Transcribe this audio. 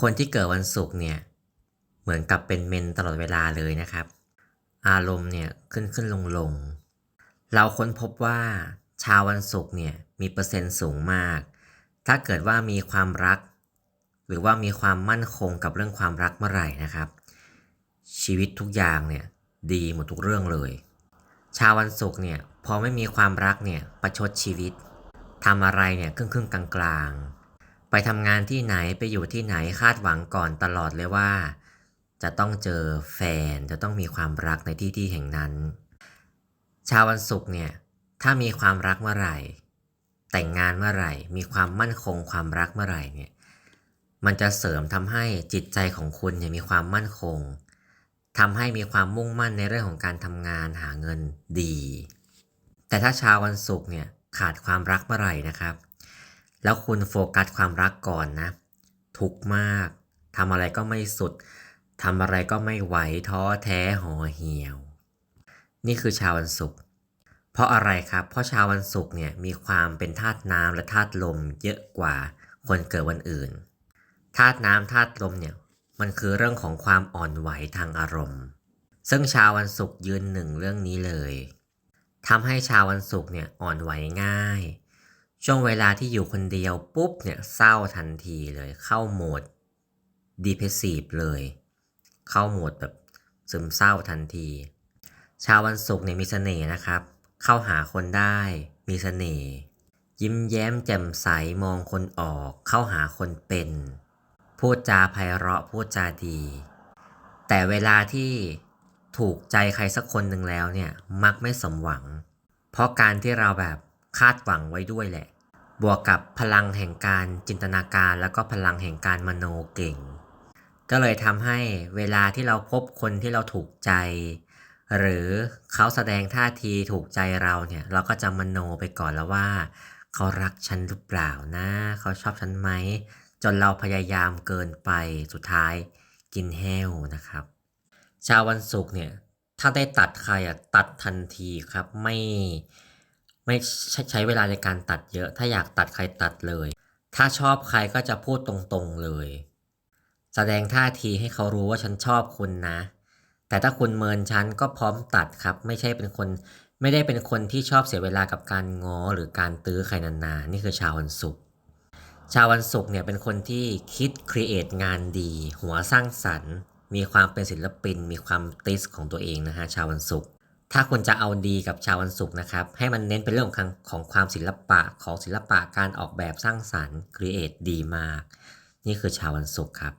คนที่เกิดวันศุกร์เนี่ยเหมือนกับเป็นเมนตลอดเวลาเลยนะครับ อารมณ์เนี่ยขึ้นขึ้นลงลงเราค้นพบว่าชาววันศุกร์เนี่ยมีเปอร์เซ็นต์สูงมาก ถ้าเกิดว่ามีความรัก หรือว่ามีความมั่นคงกับเรื่องความรักเมื่อไหร่นะครับ ชีวิตทุกอย่างเนี่ยดีหมดทุกเรื่องเลย ชาววันศุกร์เนี่ยพอไม่มีความรักเนี่ยประชดชีวิตทำอะไรเนี่ยครึ่งครึ่งกลางกลาง ไปทำงานที่ไหนไปอยู่ที่ไหนคาดหวังก่อนตลอดเลยว่า จะต้องเจอแฟนจะต้องมีความรักในที่ที่แห่งนั้น ชาววันศุกร์เนี่ยถ้ามีความรักเมื่อไหร่ แต่งงานเมื่อไหร่ มีความมั่นคงความรักเมื่อไหร่เนี่ยมันจะเสริมทำให้จิตใจของคุณเนี่ยมีความมั่นคงทำให้มีความมุ่งมั่นในเรื่องของการทำงานหาเงินดี แต่ถ้าชาววันศุกร์เนี่ยขาดความรักเมื่อไหร่นะครับ แล้วคุณโฟกัสความรักก่อนนะ ทุกมากทำอะไรก็ไม่สุดทำอะไรก็ไม่ไหวท้อแท้ห่อเหี่ยว นี่คือชาววันศุกร์เพราะอะไรครับ เพราะชาววันศุกร์เนี่ยมีความเป็นธาตุน้ำและธาตุลมเยอะกว่าคนเกิดวันอื่นธาตุน้ำธาตุลมเนี่ยมันคือเรื่องของความอ่อนไหวทางอารมณ์ ซึ่งชาววันศุกร์ยืนหนึ่งเรื่องนี้เลยทำให้ชาววันศุกร์เนี่ยอ่อนไหวง่าย ช่วงเวลาที่อยู่คนเดียวปุ๊บเนี่ยเศร้าทันทีเลยเข้าโหมด depressive เลย เข้าโหมดแบบซึมเศร้าทันที ชาววันศุกร์เนี่ยมีเสน่ห์นะครับ เข้าหาคนได้มีเสน่ห์ยิ้มแย้มแจ่มใสมองคนออก เข้าหาคนเป็น พูดจาไพเราะพูดจาดี แต่เวลาที่ถูกใจใครสักคนหนึ่งแล้วเนี่ยมักไม่สมหวัง เพราะการที่เราแบบคาดหวังไว้ด้วยแหละ บวกกับพลังแห่งการจินตนาการแล้วก็พลังแห่งการมโนเก่ง ก็เลยทำให้เวลาที่เราพบคนที่เราถูกใจ หรือเขาแสดงท่าทีถูกใจเราเนี่ยเราก็จะมโนไปก่อนแล้วว่า เขารักฉันหรือเปล่านะ เขาชอบฉันไหม จนเราพยายามเกินไปสุดท้ายกินแห้วนะครับ ชาววันศุกร์เนี่ยถ้าได้ตัดใครอะตัดทันทีครับไม่ ไม่ใช้ใชเวลาในการตัดเยอะ ถ้าอยากตัดใครตัดเลย ถ้าชอบใครก็จะพูดตรงๆเลย แสดงท่าทีให้เขารู้ว่าฉันชอบคุณนะ แต่ถ้าคุณเมินฉันก็พร้อมตัดครับ ไม่ใช่เป็นคนไม่ได้เป็นคนที่ชอบเสียเวลากับการง้อหรือการตื้อใครนานๆ นี่คือชาววันศุกร์ ชาววันศุกร์เนี่ยเป็นคนที่คิดครีเอทงานดี หัวสร้างสรรค์ มีความเป็นศิลปิน มีความติสของตัวเองนะฮะชาววันศุกร์ ถ้าคุณจะเอาดีกับชาววันศุกร์นะครับ ให้มันเน้นเป็นเรื่องของของความศิลปะของศิลปะการออกแบบสร้างสรรค์ครีเอทดีมาก นี่คือชาววันศุกร์ครับ